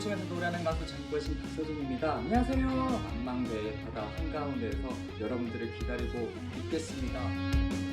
장구층에서 노래하는 가수 장구신 박서진입니다. 안녕하세요. 안망대의 바다 한가운데에서 여러분들을 기다리고 있겠습니다.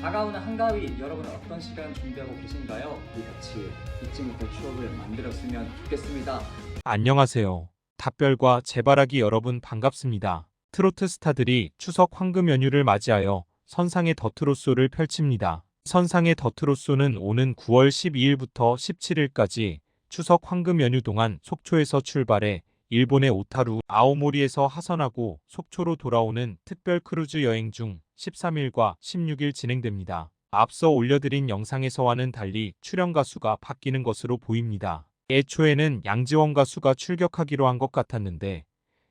다가오는 한가위 여러분은 어떤 시간 준비하고 계신가요? 우리 같이 잊지 못할 추억을 만들었으면 좋겠습니다. 안녕하세요. 답별과 재바라기 여러분 반갑습니다. 트로트 스타들이 추석 황금 연휴를 맞이하여 선상의 더트로쇼를 펼칩니다. 선상의 더트로쇼는 오는 9월 12일부터 17일까지 추석 황금 연휴 동안 속초에서 출발해 일본의 오타루, 아오모리에서 하선하고 속초로 돌아오는 특별 크루즈 여행 중 13일과 16일 진행됩니다. 앞서 올려드린 영상에서와는 달리 출연 가수가 바뀌는 것으로 보입니다. 애초에는 양지원 가수가 출격하기로 한 것 같았는데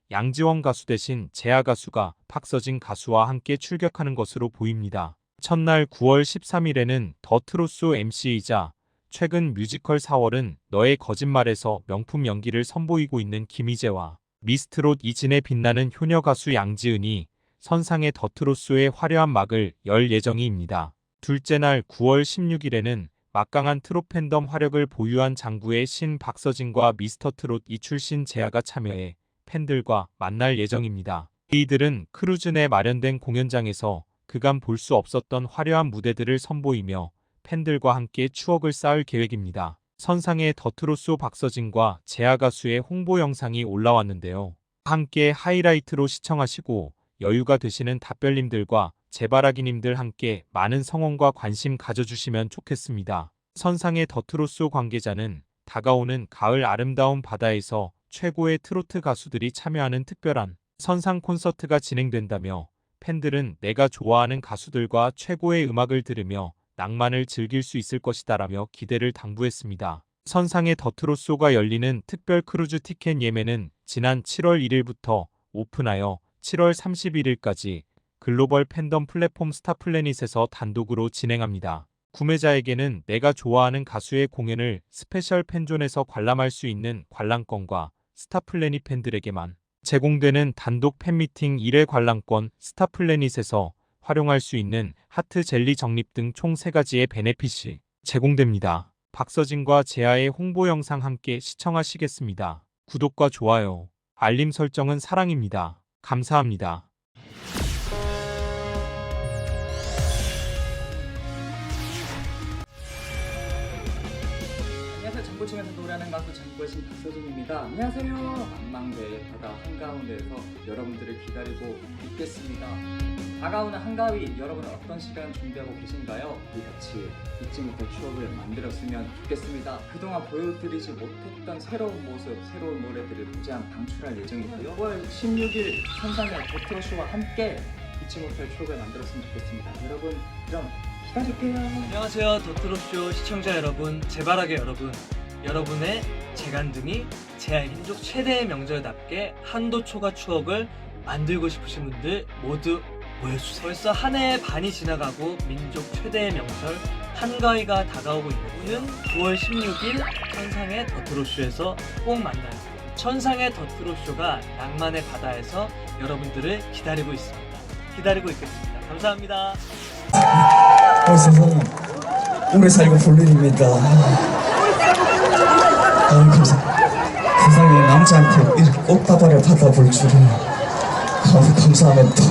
양지원 가수 대신 재하 가수가 박서진 가수와 함께 출격하는 것으로 보입니다. 첫날 9월 13일에는 더 트로쇼 MC이자 최근 뮤지컬 4월은 너의 거짓말에서 명품 연기를 선보이고 있는 김희재와 미스트롯 이진에 빛나는 효녀 가수 양지은이 선상의 더 트로쇼의 화려한 막을 열 예정입니다. 둘째 날 9월 16일에는 막강한 트롯 팬덤 화력을 보유한 장구의 신 박서진과 미스터 트롯 이 출신 재하가 참여해 팬들과 만날 예정입니다. 이들은 크루즈 내 마련된 공연장에서 그간 볼 수 없었던 화려한 무대들을 선보이며 팬들과 함께 추억을 쌓을 계획입니다. 선상에 더트로쇼 박서진과 재하 가수의 홍보 영상이 올라왔는데요. 함께 하이라이트로 시청하시고 여유가 되시는 답별님들과 재바라기님들 함께 많은 성원과 관심 가져주시면 좋겠습니다. 선상의 더트로쇼 관계자는 다가오는 가을 아름다운 바다에서 최고의 트로트 가수들이 참여하는 특별한 선상 콘서트가 진행된다며 팬들은 내가 좋아하는 가수들과 최고의 음악을 들으며 낭만을 즐길 수 있을 것이다라며 기대를 당부했습니다. 선상의 더트로쇼가 열리는 특별 크루즈 티켓 예매는 지난 7월 1일부터 오픈하여 7월 31일까지 글로벌 팬덤 플랫폼 스타플래닛에서 단독으로 진행합니다. 구매자에게는 내가 좋아하는 가수의 공연을 스페셜 팬존에서 관람할 수 있는 관람권과 스타플래닛 팬들에게만 제공되는 단독 팬미팅 1회 관람권 스타플래닛에서 활용할 수 있는 하트 젤리 적립 등 총 3가지의 베네핏이 제공됩니다. 박서진과 재하의 홍보 영상 함께 시청하시겠습니다. 구독과 좋아요, 알림 설정은 사랑입니다. 감사합니다. 장구층에서 노래하는 가수 장구신 박서진입니다. 안녕하세요. 안망대의 바다 한가운데에서 여러분들을 기다리고 있겠습니다. 다가오는 한가위 여러분은 어떤 시간 준비하고 계신가요? 우리 같이 잊지 못할 추억을 만들었으면 좋겠습니다. 그동안 보여드리지 못했던 새로운 모습, 새로운 노래들을 무제한 방출할 예정이고요. 9월 16일 선상의 도트로쇼와 함께 잊지 못할 추억을 만들었으면 좋겠습니다. 여러분 그럼 기다릴게요. 안녕하세요 도트로쇼 시청자 여러분 재바라기 여러분 여러분의 재간둥이 제아의 민족 최대의 명절답게 한도 초과 추억을 만들고 싶으신 분들 모두 모여주세요 벌써 한 해의 반이 지나가고 민족 최대의 명절 한가위가 다가오고 있는 9월 16일 천상의 더트로쇼에서 꼭 만나요 천상의 더트로쇼가 낭만의 바다에서 여러분들을 기다리고 있습니다 기다리고 있겠습니다 감사합니다 어, 세상에. 오래 살고 볼 일입니다. 아, 감사. 세상에 남자한테 이렇게 꽃다발을 받아볼 줄은. 아, 감사하면 또.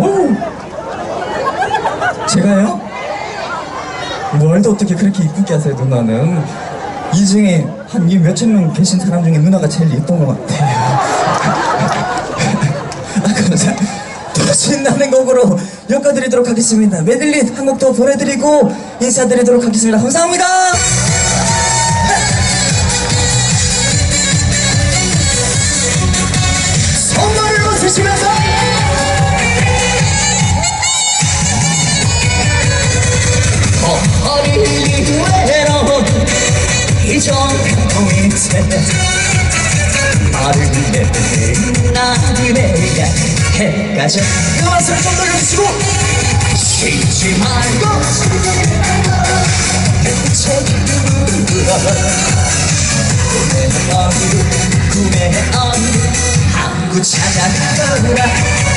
오! 제가요? 뭘도 어떻게 그렇게 이쁘게 하세요, 누나는? 이 중에 한이 몇천 명 계신 사람 중에 누나가 제일 예쁜 것 같아요. 아, 신나는 곡으로 엮어드리도록 하겠습니다. 메들리 한곡더 보내드리고 인사드리도록 하겠습니다. 감사합니다. 가져 음악을 좀 돌려주시고. 쉬지 말고 책임으로 구매하는 구매하는 한국 찾아가라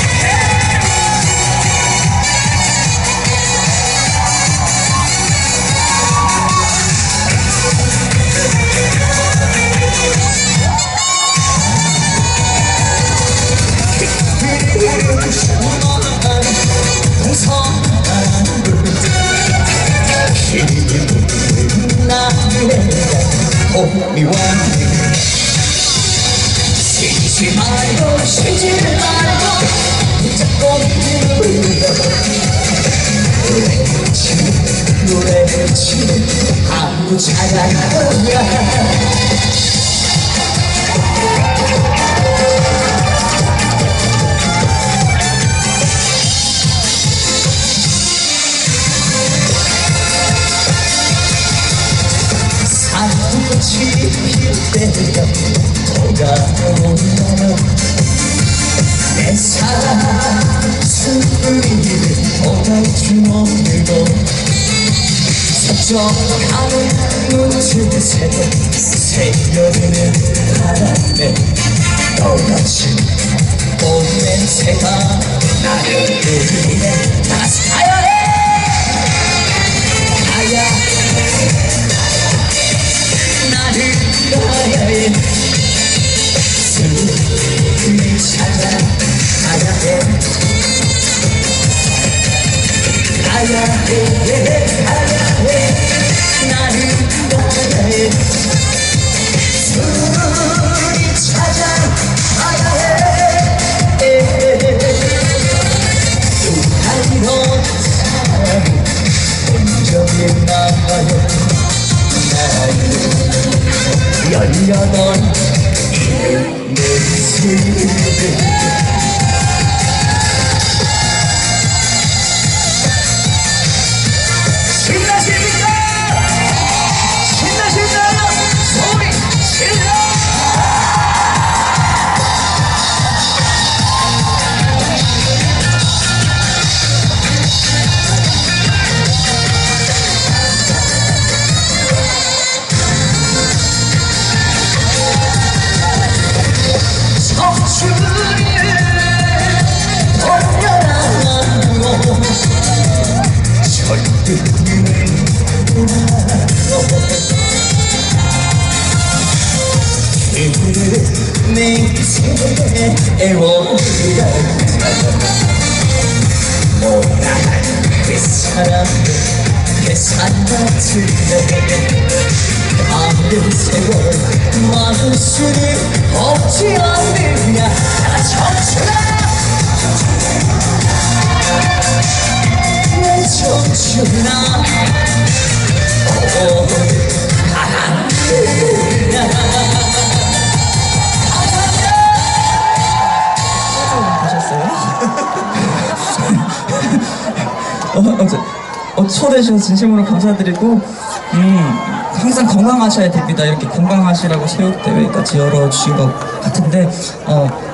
미워 쉬지 말고 쉬지 말고 붙잡고 있는 노래를 치는 아무 잘안 하냐 사무치 필 때가 돌아오나요 내 사랑 숨을 돌아오지 못하고 서쪽하는 눈을 새도 새겨드는 바람에 떠나친 봄 냄새가 나를 울리네 다시 가야 해 가야 나 나는 열 내 애원이라 못나간 그 사람 계산 같은데 아무 세월 많을 수는 없지 않느냐 어, 초대해 주셔서 진심으로 감사드리고 음, 항상 건강하셔야 됩니다. 이렇게 건강하시라고 체육대회까지 열어주신 것 같은데 어,